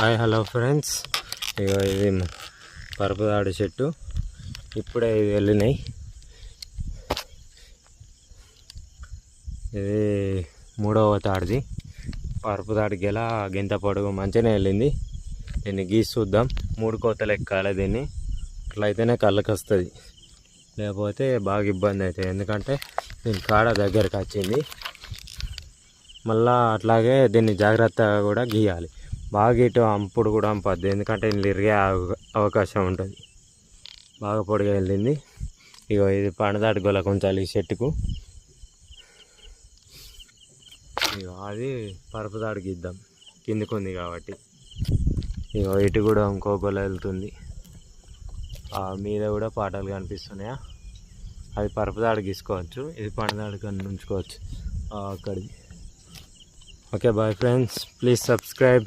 Hi hello friends. ఇగో ఇది పరపదాడి చెట్టు. ఇప్పుడే ఇది వెళ్ళినాయి. ఇది మూడవ తాడిది. పరపదాడి గెల గింత పొడుగు మంచిగానే వెళ్ళింది. దీన్ని గీసి చూద్దాం. మూడు కోతలు ఎక్కాలి దీన్ని. అట్లయితేనే కళ్ళకి వస్తుంది. లేకపోతే బాగా ఇబ్బంది అవుతుంది. ఎందుకంటే దీని కాడ దగ్గరకు వచ్చింది. మళ్ళా అట్లాగే దీన్ని జాగ్రత్తగా కూడా గీయాలి. బాగా ఇటు అంపుడు కూడా అంపద్దు ఎందుకంటే ఇందులో ఇరిగే అవకాశం ఉంటుంది. బాగా పొడిగా వెళ్ళింది. ఇగో ఇది పండదాటి గొల కొంచాలి ఈ చెట్టుకు. ఇగో అది పరుపు గీద్దాం కిందికి ఉంది కాబట్టి. ఇగో ఇటు కూడా ఇంకో గొల వెళ్తుంది. ఆ మీద కూడా పాటలు కనిపిస్తున్నాయా? అది పరపదాడు గీసుకోవచ్చు ఇది పండదాడు కన్నా ఉంచుకోవచ్చు. అక్కడిది. Okay bye friends. Please subscribe.